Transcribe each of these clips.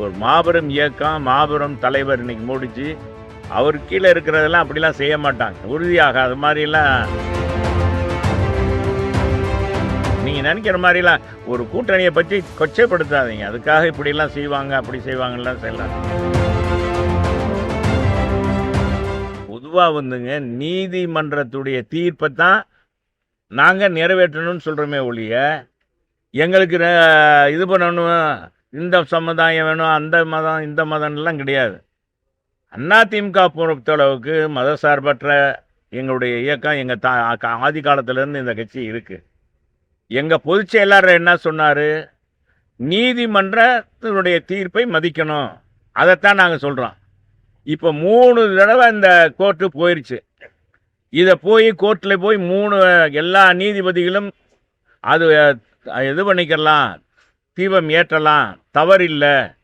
ஒரு மாபெரும் இயக்கம் மாபெரும் தலைவர் இன்னைக்கு முடிச்சு அவர் கீழே இருக்கிறதெல்லாம் அப்படிலாம் செய்ய மாட்டாங்க. உறுதியாக அது மாதிரிலாம் நீங்கள் நினைக்கிற மாதிரிலாம் ஒரு கூட்டணியை பற்றி கொச்சைப்படுத்தாதீங்க. அதுக்காக இப்படிலாம் செய்வாங்க அப்படி செய்வாங்கலாம் செய்யலாம் பொதுவாக வந்துங்க நீதிமன்றத்துடைய தீர்ப்பை தான் நாங்கள் நிறைவேற்றணும்னு சொல்கிறோமே ஒழிய எங்களுக்கு இது பண்ணணும் இந்த சமுதாயம் வேணும் அந்த மதம் இந்த மதம்லாம் கிடையாது. அண்ணா திமுக பொறுத்தளவுக்கு மதசார்பற்ற எங்களுடைய இயக்கம் எங்கள் தா கா- ஆதி காலத்திலேருந்து இந்த கட்சி இருக்குது எங்கள் பொதுச் செயலாளர் என்ன சொன்னார்? நீதிமன்றத்தினுடைய தீர்ப்பை மதிக்கணும். அதைத்தான் நாங்கள் சொல்கிறோம் இப்போ மூணு தடவை இந்த கோர்ட்டு போயிடுச்சு இதை போய் கோர்ட்டில் போய் மூணு எல்லா நீதிபதிகளும் அது இது பண்ணிக்கலாம் தீபம் ஏற்றலாம். தவறில்லை.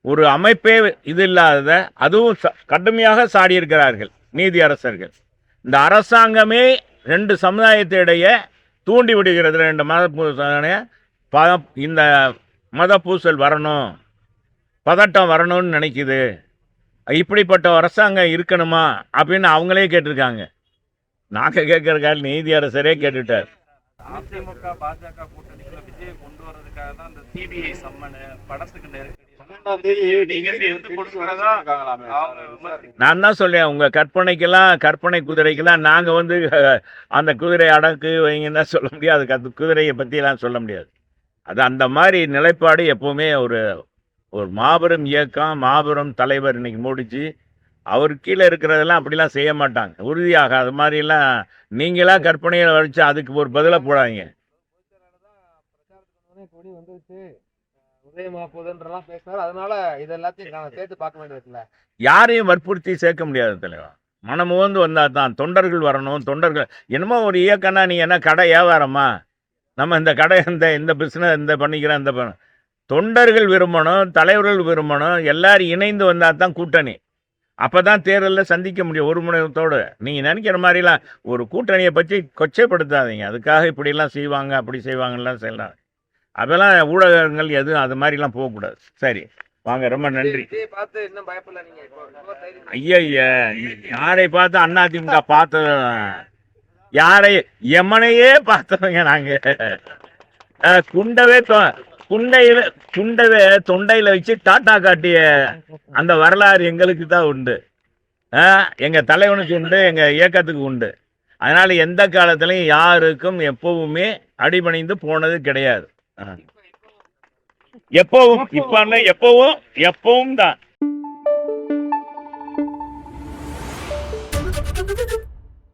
ஒரு அமைப்பே இது இல்லாத அதுவும் ச- கடுமையாக சாடியிருக்கிறார்கள் நீதி அரசர்கள் இந்த அரசாங்கமே ரெண்டு சமுதாயத்திடையே தூண்டி விடுகிறது. ரெண்டு மத பூசணைய ப இந்த மத பூசல் வரணும். பதட்டம் வரணும்னு நினைக்குது. இப்படிப்பட்ட அரசாங்கம் இருக்கணுமா? அப்படின்னு அவங்களே கேட்டிருக்காங்க. நாங்கள் கேட்கறக்கால் நீதி அரசரே கேட்டுட்டார். அதிமுக பாஜக கூட்டணிக்குள்ள விஜயை கொண்டு வர்றதுக்காக தான் இந்த சிபிஐ சம்மனு படத்துக்கு நெருக்கடி. நீங்க நான் தான் சொல்லேன் உங்கள் கற்பனைக்கெல்லாம் கற்பனை குதிரைக்கெல்லாம் நாங்கள் வந்து அந்த குதிரை அடக்கு வைங்கன்னா சொல்ல முடியாது. அதுக்கு அந்த குதிரையை பற்றியெல்லாம் சொல்ல முடியாது. அது அந்த மாதிரி நிலைப்பாடு எப்போவுமே ஒரு ஒரு மாபெரும் இயக்கம் மாபெரும் தலைவர் இன்னைக்கு முடிச்சு அவர் கீழே இருக்கிறதெல்லாம் அப்படிலாம் செய்ய மாட்டாங்க. உறுதியாக அது மாதிரிலாம் நீங்களா கற்பனையில் வச்சு அதுக்கு ஒரு பதிலாக போடாதீங்க. கொடி வந்துருச்சு. உதயமா போகுதுன்றலாம் பேசினாரு. அதனால இது எல்லாத்தையும் நாங்க சேர்த்து பார்க்க வேண்டியதுல யாரையும் வற்புறுத்தி சேர்க்க முடியாது தலைவா. மனமுகந்து வந்தால் தான் தொண்டர்கள் வரணும். தொண்டர்கள் என்னமோ ஒரு இயக்கம்னா நீ என்ன கடை வியாபாரமா? நம்ம இந்த கடை இந்த இந்த பிஸ்னஸ் இந்த பண்ணிக்கிறோம் இந்த தொண்டர்கள் விரும்பணும் தலைவர்கள் விரும்பணும் எல்லாரும் இணைந்து வந்தால் தான் கூட்டணி. அப்போ தான் தேர்தலில் சந்திக்க முடியும் ஒரு முனையத்தோடு. நீங்கள் நினைக்கிற மாதிரிலாம் ஒரு கூட்டணியை பற்றி கொச்சைப்படுத்தாதீங்க. அதுக்காக இப்படிலாம் செய்வாங்க அப்படி செய்வாங்கலாம் செய்யலாம். அதெல்லாம் ஊடகங்கள் எதுவும் அது மாதிரிலாம் போகக்கூடாது. சரி வாங்க ரொம்ப நன்றி. பார்த்து ஐயா யாரை பார்த்து அண்ணா திமுக பார்த்தது? யாரை? எமனையே பார்த்தவங்க நாங்க. குண்டவே தொ- குண்டையில குண்டவே தொண்டையில வச்சு டாட்டா காட்டிய அந்த வரலாறு எங்களுக்கு தான் உண்டு. எங்க தலைவனுக்கு உண்டு எங்க இயக்கத்துக்கு உண்டு. அதனால எந்த காலத்திலையும் யாருக்கும் எப்பவுமே அடிபணிந்து போனது கிடையாது. எப்பவும் இப்ப எப்பவும் எப்பவும் தான்.